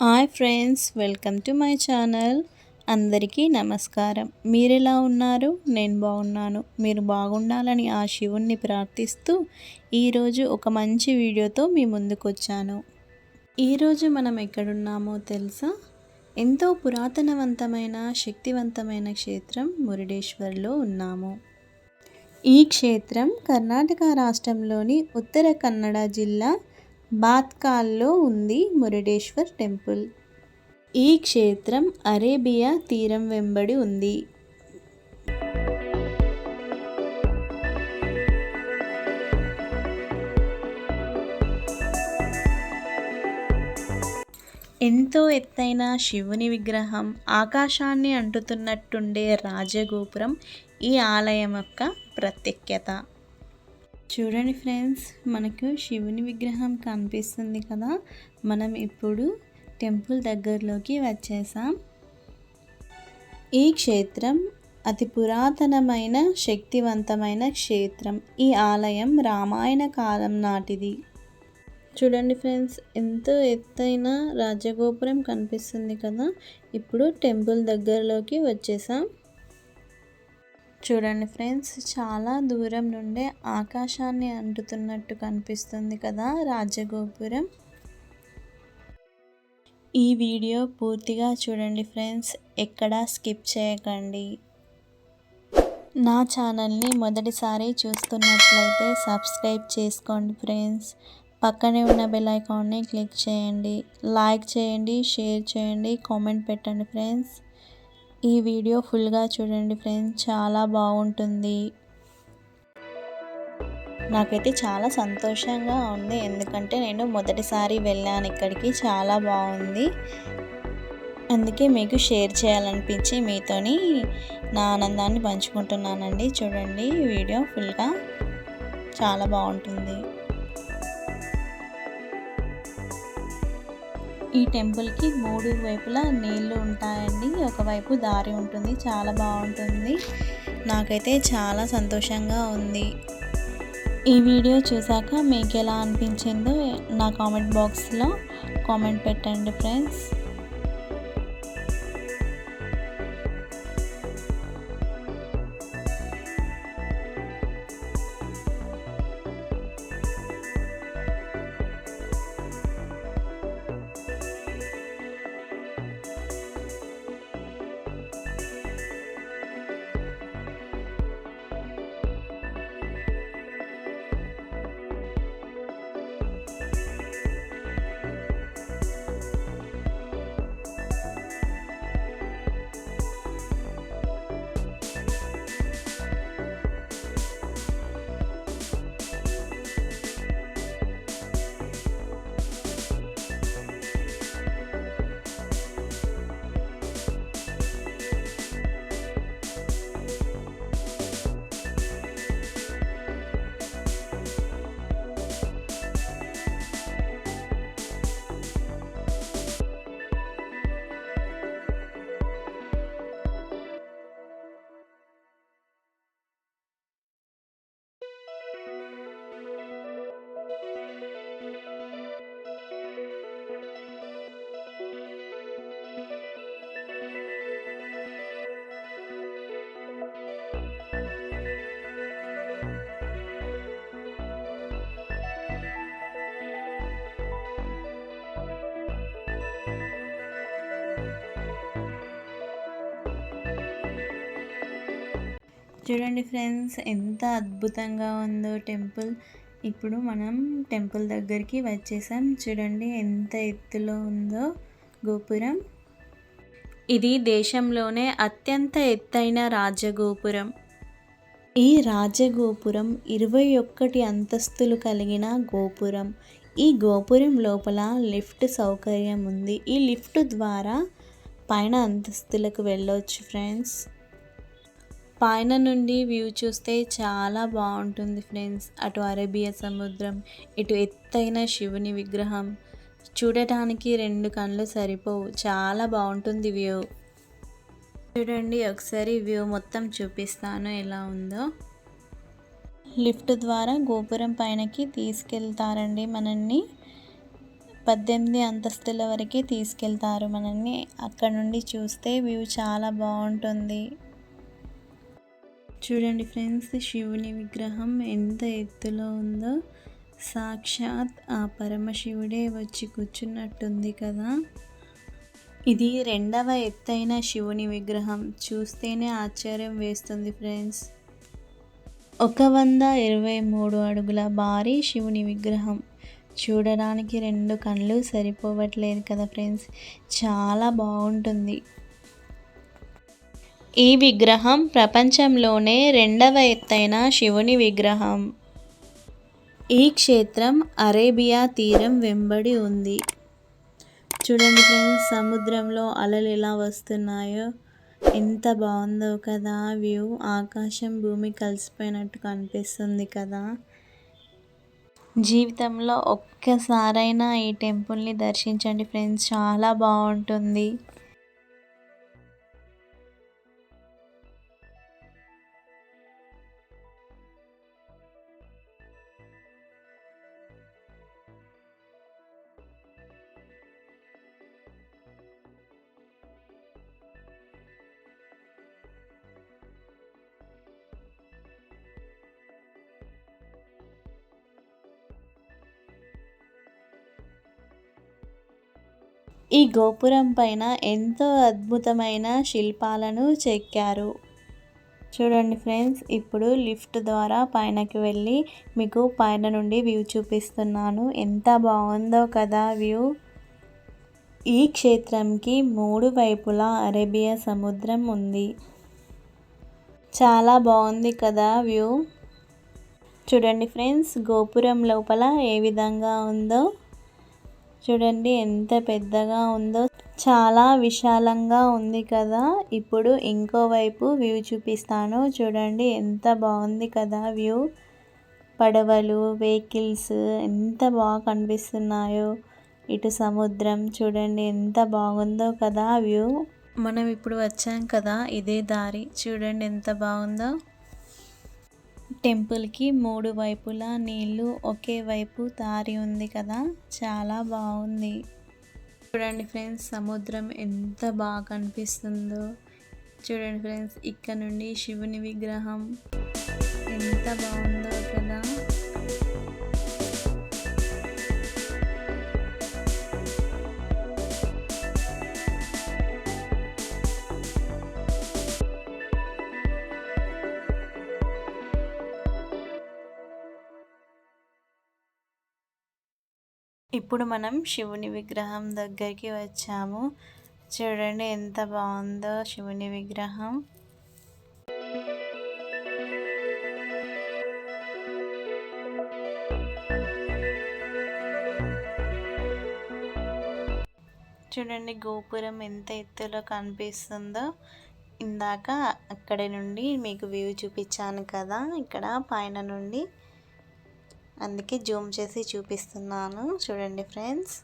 Hi friends welcome to my channel. అందరికీ నమస్కారం. మీరు ఎలా ఉన్నారు? నేను బాగున్నాను. మీరు బాగుండాలని ఆ శివుణ్ణి ప్రార్థిస్తూ ఈరోజు ఒక మంచి వీడియోతో మీ ముందుకు వచ్చాను ఈరోజు మనం ఎక్కడున్నామో తెలుసా? ఎంతో పురాతనవంతమైన శక్తివంతమైన క్షేత్రం మురుడేశ్వర్లో ఉన్నాము. ఈ క్షేత్రం కర్ణాటక రాష్ట్రంలోని ఉత్తర కన్నడ జిల్లా బాత్కాల్లో ఉంది మురుడేశ్వర్ టెంపుల్. ఈ క్షేత్రం అరేబియా తీరం వెంబడి ఉంది. ఎంతో ఎత్తైన శివుని విగ్రహం ఆకాశాన్ని అంటుతున్నట్టుండే రాజగోపురం ఈ ఆలయం యొక్క ప్రత్యేకత. చూడండి ఫ్రెండ్స్ మనకు శివుని విగ్రహం కనిపిస్తుంది కదా. మనం ఇప్పుడు టెంపుల్ దగ్గరలోకి వచ్చేసాం. ఈ క్షేత్రం అతి పురాతనమైన శక్తివంతమైన క్షేత్రం. ఈ ఆలయం రామాయణ కాలం నాటిది. చూడండి ఫ్రెండ్స్ ఎంతో ఎత్తైన రాజగోపురం కనిపిస్తుంది కదా. ఇప్పుడు టెంపుల్ దగ్గరలోకి వచ్చేసాం. చూడండి ఫ్రెండ్స్ చాలా దూరం నుండే ఆకాశాన్ని అంటుతున్నట్టు కనిపిస్తుంది కదా రాజగోపురం. ఈ వీడియో పూర్తిగా చూడండి ఫ్రెండ్స్ ఎక్కడా స్కిప్ చేయకండి. నా ఛానల్ని మొదటిసారి చూస్తున్నట్లయితే సబ్స్క్రైబ్ చేసుకోండి ఫ్రెండ్స్. పక్కనే ఉన్న బెల్ ఐకాన్ని క్లిక్ చేయండి. లైక్ చేయండి షేర్ చేయండి కామెంట్ పెట్టండి ఫ్రెండ్స్. ఈ వీడియో ఫుల్గా చూడండి ఫ్రెండ్స్. చాలా బాగుంటుంది. నాకైతే చాలా సంతోషంగా ఉంది. ఎందుకంటే నేను మొదటిసారి వెళ్ళాను ఇక్కడికి. చాలా బాగుంది. అందుకే మీకు షేర్ చేయాలనిపించి మీతోని నా ఆనందాన్ని పంచుకుంటున్నానండి. చూడండి వీడియో ఫుల్గా చాలా బాగుంటుంది. ఈ టెంపుల్కి మూడు వైపులా నీళ్ళు ఉంటాయండి. ఒకవైపు దారి ఉంటుంది. చాలా బాగుంటుంది. నాకైతే చాలా సంతోషంగా ఉంది. ఈ వీడియో చూసాక మీకు ఎలా అనిపించిందో నా కామెంట్ బాక్స్లో కామెంట్ పెట్టండి ఫ్రెండ్స్. చూడండి ఫ్రెండ్స్ ఎంత అద్భుతంగా ఉందో టెంపుల్. ఇప్పుడు మనం టెంపుల్ దగ్గరికి వచ్చేసాం. చూడండి ఎంత ఎత్తులో ఉందో గోపురం. ఇది దేశంలోనే అత్యంత ఎత్తైన రాజగోపురం. ఈ రాజగోపురం ఇరవై ఒక్కటి అంతస్తులు కలిగిన గోపురం. ఈ గోపురం లోపల లిఫ్ట్ సౌకర్యం ఉంది. ఈ లిఫ్ట్ ద్వారా పైన అంతస్తులకు వెళ్ళవచ్చు ఫ్రెండ్స్. పైన నుండి వ్యూ చూస్తే చాలా బాగుంటుంది ఫ్రెండ్స్. అటు అరేబియా సముద్రం ఇటు ఎత్తైన శివుని విగ్రహం. చూడటానికి రెండు కళ్ళు సరిపోవు. చాలా బాగుంటుంది వ్యూ. చూడండి ఒకసారి వ్యూ మొత్తం చూపిస్తాను ఎలా ఉందో. లిఫ్ట్ ద్వారా గోపురం పైనకి తీసుకెళ్తారండి మనల్ని. పద్దెనిమిది అంతస్తుల వరకు తీసుకెళ్తారు మనల్ని. అక్కడ నుండి చూస్తే వ్యూ చాలా బాగుంటుంది. చూడండి ఫ్రెండ్స్ శివుని విగ్రహం ఎంత ఎత్తులో ఉందో. సాక్షాత్ ఆ పరమశివుడే వచ్చి కూర్చున్నట్టుంది కదా. ఇది రెండవ ఎత్తైన శివుని విగ్రహం. చూస్తేనే ఆశ్చర్యం వేస్తుంది ఫ్రెండ్స్. ఒక వంద ఇరవై మూడు అడుగుల భారీ శివుని విగ్రహం. చూడడానికి రెండు కళ్ళు సరిపోవట్లేదు కదా ఫ్రెండ్స్. చాలా బాగుంటుంది. ఈ విగ్రహం ప్రపంచంలోనే రెండవ ఎత్తైన శివుని విగ్రహం. ఈ క్షేత్రం అరేబియా తీరం వెంబడి ఉంది. చూడండి ఫ్రెండ్స్ సముద్రంలో అలలు ఎలా వస్తున్నాయో. ఎంత బాగుందో కదా వ్యూ. ఆకాశం భూమి కలిసిపోయినట్టు కనిపిస్తుంది కదా. జీవితంలో ఒక్కసారైనా ఈ టెంపుల్ని దర్శించండి ఫ్రెండ్స్ చాలా బాగుంటుంది. ఈ గోపురం పైన ఎంతో అద్భుతమైన శిల్పాలను చెక్కారు. చూడండి ఫ్రెండ్స్ ఇప్పుడు లిఫ్ట్ ద్వారా పైనకి వెళ్ళి మీకు పైన నుండి వ్యూ చూపిస్తున్నాను. ఎంత బాగుందో కదా వ్యూ! ఈ క్షేత్రంకి మూడు వైపులా అరేబియా సముద్రం ఉంది. చాలా బాగుంది కదా వ్యూ! చూడండి ఫ్రెండ్స్ గోపురం లోపల ఏ విధంగా ఉందో చూడండి ఎంత పెద్దగా ఉందో. చాలా విశాలంగా ఉంది కదా. ఇప్పుడు ఇంకోవైపు వ్యూ చూపిస్తాను. చూడండి ఎంత బాగుంది కదా వ్యూ. పడవలు వెహికల్స్ ఎంత బాగా కనిపిస్తున్నాయో. ఇటు సముద్రం చూడండి ఎంత బాగుందో కదా వ్యూ. మనం ఇప్పుడు వచ్చాం కదా ఇదే దారి. చూడండి ఎంత బాగుందో. టెంపుల్కి మూడు వైపులా నీళ్ళు ఒకే వైపు తారి ఉంది కదా? చాలా బాగుంది చూడండి ఫ్రెండ్స్ సముద్రం ఎంత బాగా కనిపిస్తుందో. చూడండి ఫ్రెండ్స్ ఇక్కడ నుండి శివుని విగ్రహం ఎంత బాగుంది ఇప్పుడు మనం శివుని విగ్రహం దగ్గరికి వచ్చాము. చూడండి ఎంత బాగుందో శివుని విగ్రహం. చూడండి గోపురం ఎంత ఎత్తులో కనిపిస్తుందో. ఇందాక అక్కడి నుండి మీకు వ్యూ చూపించాను కదా ఇక్కడ పైన నుండి. అందుకే జూమ్ చేసి చూపిస్తున్నాను. చూడండి ఫ్రెండ్స్.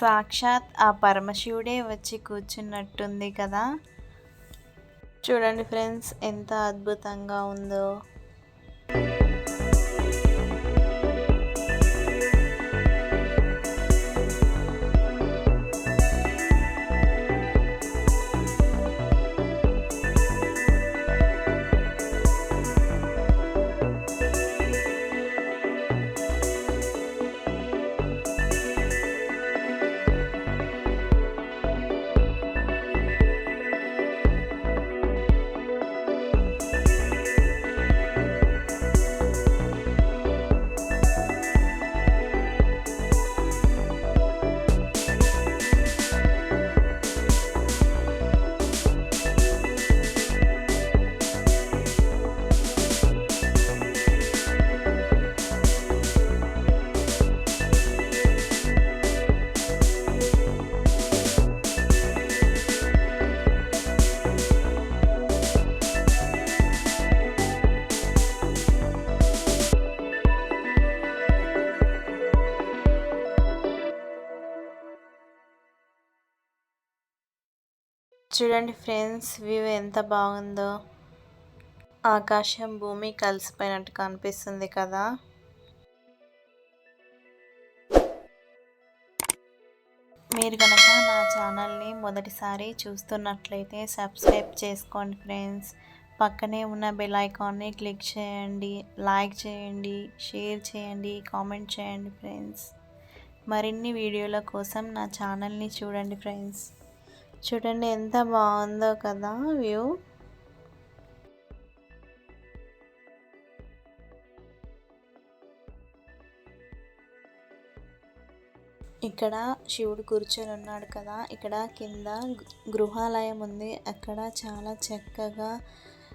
సాక్షాత్ ఆ పరమశివుడే వచ్చి కూర్చున్నట్టుంది కదా. చూడండి ఫ్రెండ్స్ ఎంత అద్భుతంగా ఉందో. చూడండి ఫ్రెండ్స్ వ్యూ ఎంత బాగుందో. ఆకాశం భూమి కలిసిపోయినట్టు కనిపిస్తుంది కదా. మీరు కనుక నా ఛానల్ని మొదటిసారి చూస్తున్నట్లయితే సబ్స్క్రైబ్ చేసుకోండి ఫ్రెండ్స్. పక్కనే ఉన్న బెల్ ఐకాన్ని క్లిక్ చేయండి లైక్ చేయండి షేర్ చేయండి కామెంట్ చేయండి ఫ్రెండ్స్. మరిన్ని వీడియోల కోసం నా ఛానల్ని చూడండి ఫ్రెండ్స్. చూడండి ఎంత బాగుందో కదా వ్యూ. ఇక్కడ శివుడు కూర్చొని ఉన్నాడు కదా. ఇక్కడ కింద గృహాలయం ఉంది. అక్కడ చాలా చక్కగా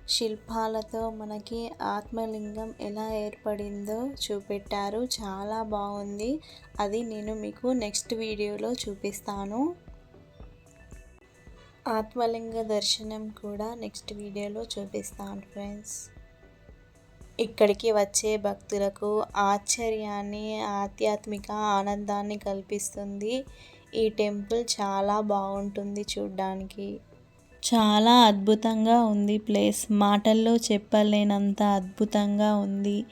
శిల్పాలతో మనకి ఆత్మలింగం ఎలా ఏర్పడిందో చూపెట్టారు. చాలా బాగుంది. అది నేను మీకు నెక్స్ట్ వీడియోలో చూపిస్తాను. ఆత్మలింగ దర్శనం కూడా నెక్స్ట్ వీడియోలో చూపిస్తాను ఫ్రెండ్స్ ఇక్కడికి వచ్చే భక్తులకు ఆశ్చర్యాన్ని ఆధ్యాత్మిక ఆనందాన్ని కల్పిస్తుంది. ఈ టెంపుల్ చాలా బాగుంటుంది చూడ్డానికి. చాలా అద్భుతంగా ఉంది ప్లేస్. మాటల్లో చెప్పలేనంత అద్భుతంగా ఉంది.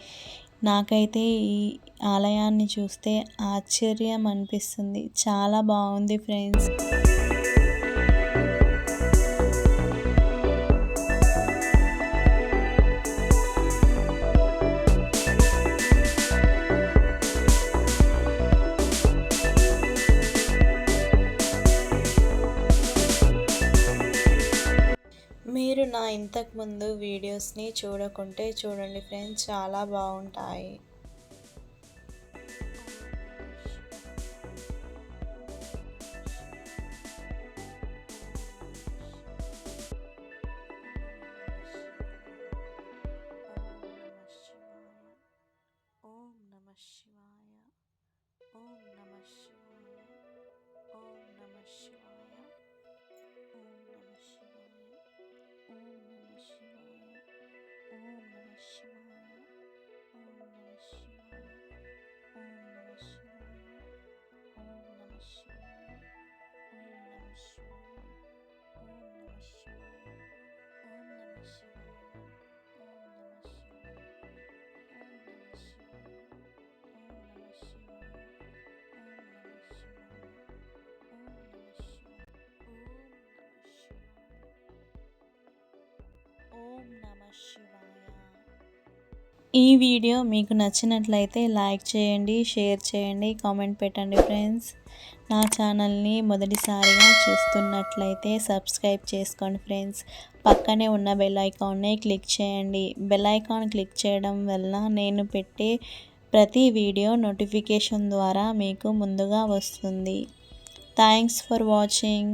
నాకైతే ఈ ఆలయాన్ని చూస్తే ఆశ్చర్యం అనిపిస్తుంది. చాలా బాగుంది ఫ్రెండ్స్ ఇంతకుముందు వీడియోస్ని చూడకుంటే చూడండి ఫ్రెండ్స్ చాలా బాగుంటాయి. ఈ వీడియో మీకు నచ్చినట్లయితే లైక్ చేయండి షేర్ చేయండి కామెంట్ పెట్టండి ఫ్రెండ్స్. నా ఛానల్ని మొదటిసారిగా చూస్తున్నట్లయితే సబ్స్క్రైబ్ చేసుకోండి ఫ్రెండ్స్. పక్కనే ఉన్న బెల్ ఐకాన్ని క్లిక్ చేయండి. బెల్ ఐకాన్ క్లిక్ చేయడం వల్ల నేను పెట్టే ప్రతి వీడియో నోటిఫికేషన్ ద్వారా మీకు ముందుగా వస్తుంది. Thanks for watching.